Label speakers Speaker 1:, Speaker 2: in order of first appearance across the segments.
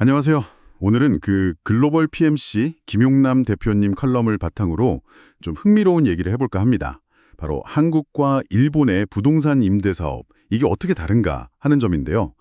Speaker 1: 안녕하세요. 오늘은 그 글로벌 PMC 김용남 대표님 컬럼을 바탕으로 좀 흥미로운 얘기를 해볼까 합니다. 바로 한국과 일본의 부동산 임대 사업, 이게 어떻게 다른가 하는 점인데요.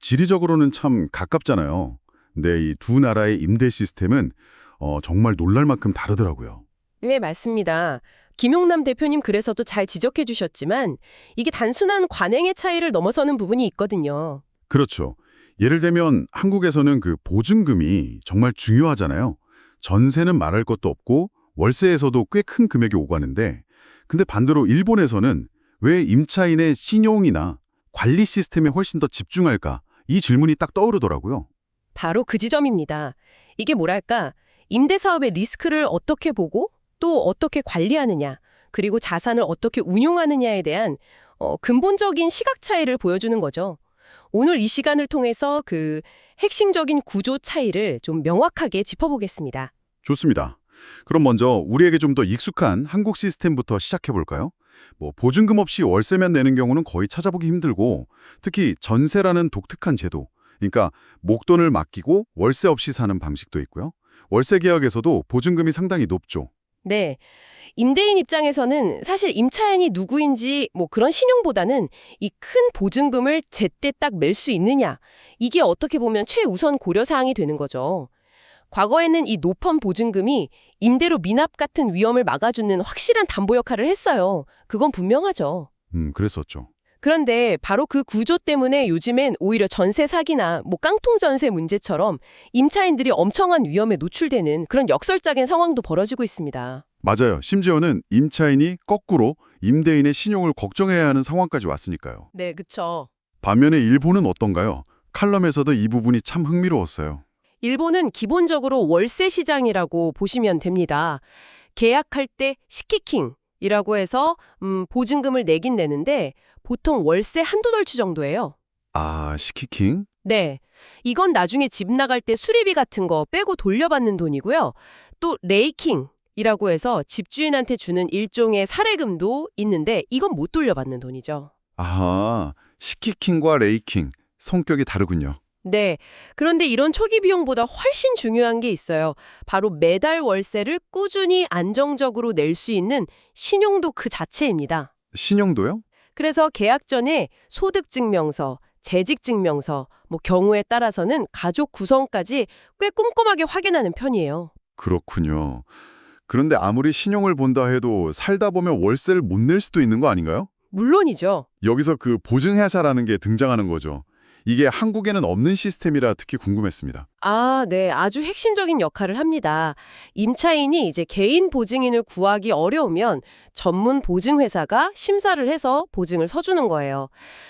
Speaker 1: 지리적으로는 참 가깝잖아요. 근데 이 두 나라의 임대 시스템은 어, 정말 놀랄 만큼 다르더라고요.
Speaker 2: 네, 맞습니다. 김용남 대표님 글에서도 잘 지적해 주셨지만 이게 단순한 관행의 차이를 넘어서는 부분이 있거든요.
Speaker 1: 그렇죠. 예를 들면 한국에서는 그 보증금이 정말 중요하잖아요. 전세는 말할 것도 없고 월세에서도 꽤 큰 금액이 오가는데 근데 반대로 일본에서는 왜 임차인의 신용이나 관리 시스템에 훨씬 더 집중할까? 이 질문이 딱 떠오르더라고요.
Speaker 2: 바로 그 지점입니다. 이게 뭐랄까? 임대 사업의 리스크를 어떻게 보고 또 어떻게 관리하느냐, 그리고 자산을 어떻게 운용하느냐에 대한 어, 근본적인 시각 차이를 보여주는 거죠. 오늘 이 시간을 통해서 그 핵심적인 구조 차이를 좀 명확하게 짚어보겠습니다.
Speaker 1: 좋습니다. 그럼 먼저 우리에게 좀 더 익숙한 한국 시스템부터 시작해 볼까요? 뭐 보증금 없이 월세면 내는 경우는 거의 찾아보기 힘들고 특히 전세라는 독특한 제도, 그러니까 목돈을 맡기고 월세 없이 사는 방식도 있고요. 월세 계약에서도 보증금이 상당히 높죠.
Speaker 2: 네. 임대인 입장에서는 사실 임차인이 누구인지 뭐 그런 신용보다는 이 큰 보증금을 제때 딱 멜 수 있느냐. 이게 어떻게 보면 최우선 고려사항이 되는 거죠. 과거에는 이 높은 보증금이 임대료 미납 같은 위험을 막아주는 확실한 담보 역할을 했어요. 그건 분명하죠.
Speaker 1: 음, 그랬었죠.
Speaker 2: 그런데 바로 그 구조 때문에 요즘엔 오히려 전세 사기나 뭐 깡통 전세 문제처럼 임차인들이 엄청한 위험에 노출되는 그런 역설적인 상황도 벌어지고 있습니다.
Speaker 1: 맞아요. 심지어는 임차인이 거꾸로 임대인의 신용을 걱정해야 하는 상황까지 왔으니까요.
Speaker 2: 네, 그쵸.
Speaker 1: 반면에 일본은 어떤가요? 칼럼에서도 이 부분이 참 흥미로웠어요.
Speaker 2: 일본은 기본적으로 월세 시장이라고 보시면 됩니다. 계약할 때 시키킹 이라고 해서 음, 보증금을 내긴 내는데 보통 월세 한두 덜치 정도예요.
Speaker 1: 아, 시키킹?
Speaker 2: 네. 이건 나중에 집 나갈 때 수리비 같은 거 빼고 돌려받는 돈이고요. 또 레이킹이라고 해서 집주인한테 주는 일종의 사례금도 있는데 이건 못 돌려받는 돈이죠.
Speaker 1: 아하, 시키킹과 레이킹, 성격이 다르군요.
Speaker 2: 네. 그런데 이런 초기 비용보다 훨씬 중요한 게 있어요. 바로 매달 월세를 꾸준히 안정적으로 낼 수 있는 신용도 그 자체입니다.
Speaker 1: 신용도요?
Speaker 2: 그래서 계약 전에 소득증명서, 재직증명서, 뭐 경우에 따라서는 가족 구성까지 꽤 꼼꼼하게 확인하는 편이에요.
Speaker 1: 그렇군요. 그런데 아무리 신용을 본다 해도 살다 보면 월세를 못 낼 수도 있는 거 아닌가요?
Speaker 2: 물론이죠.
Speaker 1: 여기서 그 보증회사라는 게 등장하는 거죠. 이게 한국에는 없는 시스템이라 특히 궁금했습니다.
Speaker 2: 아, 네. 아주 핵심적인 역할을 합니다. 임차인이 이제 개인 보증인을 구하기 어려우면 전문 보증회사가 심사를 해서 보증을 서주는 거예요.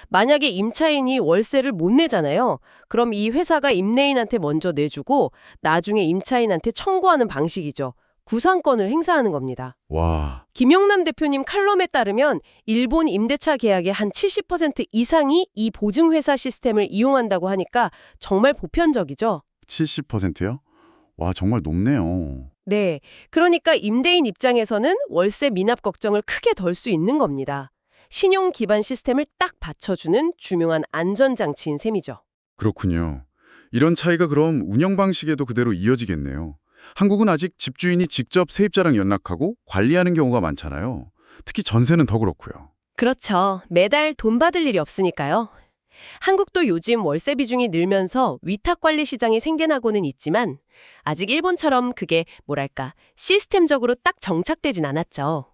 Speaker 2: 만약에 임차인이 월세를 못 내잖아요. 그럼 이 회사가 임대인한테 먼저 내주고 나중에 임차인한테 청구하는 방식이죠. 구상권을 행사하는 겁니다.
Speaker 1: 와,
Speaker 2: 김용남 대표님 칼럼에 따르면 일본 임대차 계약의 한 70% 이상이 이 보증회사 시스템을 이용한다고 하니까 정말 보편적이죠.
Speaker 1: 70%요? 와, 정말 높네요.
Speaker 2: 네. 그러니까 임대인 입장에서는 월세 미납 걱정을 크게 덜 수 있는 겁니다. 신용 기반 시스템을 딱 받쳐주는 중요한 안전장치인 셈이죠.
Speaker 1: 그렇군요. 이런 차이가 그럼 운영 방식에도 그대로 이어지겠네요. 한국은 아직 집주인이 직접 세입자랑 연락하고 관리하는 경우가 많잖아요. 특히 전세는 더 그렇고요.
Speaker 2: 그렇죠. 매달 돈 받을 일이 없으니까요. 한국도 요즘 월세 비중이 늘면서 위탁 관리 시장이 생겨나고는 있지만 아직 일본처럼 그게 뭐랄까 시스템적으로 딱 정착되진 않았죠.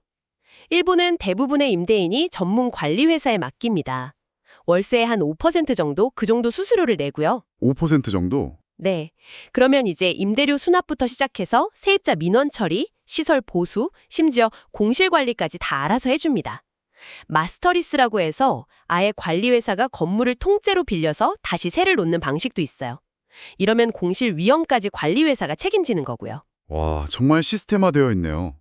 Speaker 2: 일본은 대부분의 임대인이 전문 관리 회사에 맡깁니다. 월세의 한 5% 정도 그 정도 수수료를 내고요.
Speaker 1: 5% 정도?
Speaker 2: 네. 그러면 이제 임대료 수납부터 시작해서 세입자 민원 처리, 시설 보수, 심지어 공실 관리까지 다 알아서 해줍니다. 마스터리스라고 해서 아예 관리회사가 건물을 통째로 빌려서 다시 세를 놓는 방식도 있어요. 이러면 공실 위험까지 관리회사가 책임지는 거고요.
Speaker 1: 와, 정말 시스템화되어 있네요.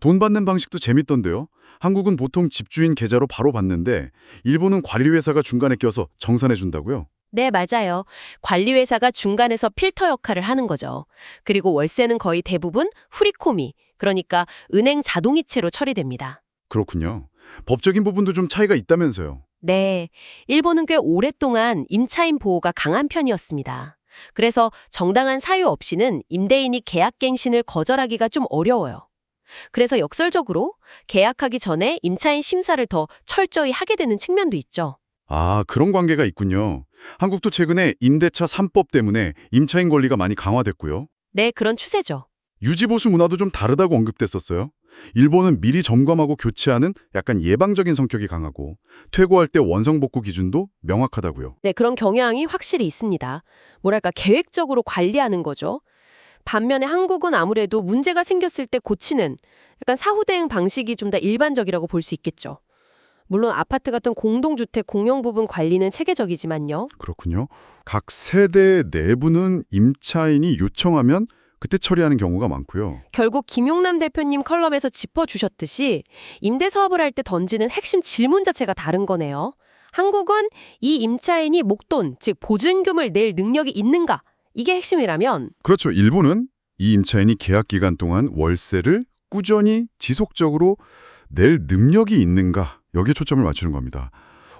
Speaker 1: 돈 받는 방식도 재밌던데요. 한국은 보통 집주인 계좌로 바로 받는데 일본은 관리회사가 중간에 껴서 정산해 준다고요?
Speaker 2: 네, 맞아요. 관리회사가 중간에서 필터 역할을 하는 거죠. 그리고 월세는 거의 대부분 후리코미, 그러니까 은행 자동이체로 처리됩니다.
Speaker 1: 그렇군요. 법적인 부분도 좀 차이가 있다면서요.
Speaker 2: 네, 일본은 꽤 오랫동안 임차인 보호가 강한 편이었습니다. 그래서 정당한 사유 없이는 임대인이 계약갱신을 거절하기가 좀 어려워요. 그래서 역설적으로 계약하기 전에 임차인 심사를 더 철저히 하게 되는 측면도 있죠.
Speaker 1: 아, 그런 관계가 있군요. 한국도 최근에 임대차 3법 때문에 임차인 권리가 많이 강화됐고요.
Speaker 2: 네, 그런 추세죠.
Speaker 1: 유지보수 문화도 좀 다르다고 언급됐었어요. 일본은 미리 점검하고 교체하는 약간 예방적인 성격이 강하고 퇴고할 때 원성복구 기준도 명확하다고요.
Speaker 2: 네, 그런 경향이 확실히 있습니다. 뭐랄까, 계획적으로 관리하는 거죠. 반면에 한국은 아무래도 문제가 생겼을 때 고치는 약간 사후대응 방식이 좀 더 일반적이라고 볼 수 있겠죠. 물론 아파트 같은 공동주택 공용 부분 관리는 체계적이지만요.
Speaker 1: 그렇군요. 각 세대 내부는 임차인이 요청하면 그때 처리하는 경우가 많고요.
Speaker 2: 결국 김용남 대표님 컬럼에서 짚어주셨듯이 임대 사업을 할 때 던지는 핵심 질문 자체가 다른 거네요. 한국은 이 임차인이 목돈, 즉 보증금을 낼 능력이 있는가? 이게 핵심이라면
Speaker 1: 그렇죠. 일부는 이 임차인이 계약 기간 동안 월세를 꾸준히 지속적으로 낼 능력이 있는가 여기에 초점을 맞추는 겁니다.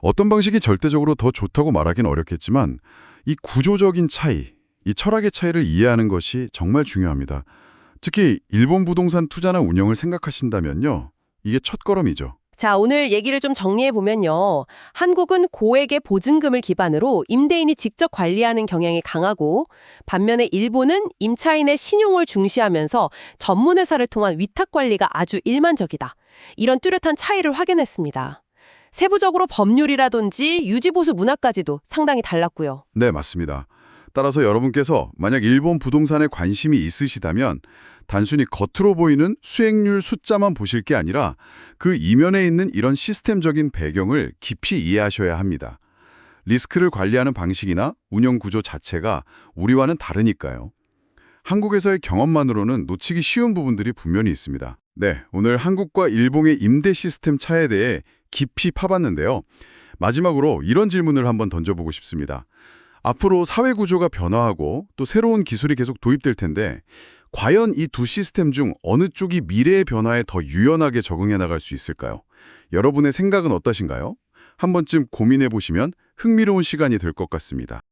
Speaker 1: 어떤 방식이 절대적으로 더 좋다고 말하긴 어렵겠지만 이 구조적인 차이, 이 철학의 차이를 이해하는 것이 정말 중요합니다. 특히 일본 부동산 투자나 운영을 생각하신다면요. 이게 첫 걸음이죠.
Speaker 2: 자, 오늘 얘기를 좀 정리해 보면요. 한국은 고액의 보증금을 기반으로 임대인이 직접 관리하는 경향이 강하고 반면에 일본은 임차인의 신용을 중시하면서 전문 회사를 통한 위탁 관리가 아주 일반적이다. 이런 뚜렷한 차이를 확인했습니다. 세부적으로 법률이라든지 유지보수 문화까지도 상당히 달랐고요.
Speaker 1: 네, 맞습니다. 따라서 여러분께서 만약 일본 부동산에 관심이 있으시다면 단순히 겉으로 보이는 수익률 숫자만 보실 게 아니라 그 이면에 있는 이런 시스템적인 배경을 깊이 이해하셔야 합니다. 리스크를 관리하는 방식이나 운영 구조 자체가 우리와는 다르니까요. 한국에서의 경험만으로는 놓치기 쉬운 부분들이 분명히 있습니다. 네, 오늘 한국과 일본의 임대 시스템 차에 대해 깊이 파봤는데요. 마지막으로 이런 질문을 한번 던져보고 싶습니다. 앞으로 사회 구조가 변화하고 또 새로운 기술이 계속 도입될 텐데 과연 이 두 시스템 중 어느 쪽이 미래의 변화에 더 유연하게 적응해 나갈 수 있을까요? 여러분의 생각은 어떠신가요? 한 번쯤 고민해 보시면 흥미로운 시간이 될 것 같습니다.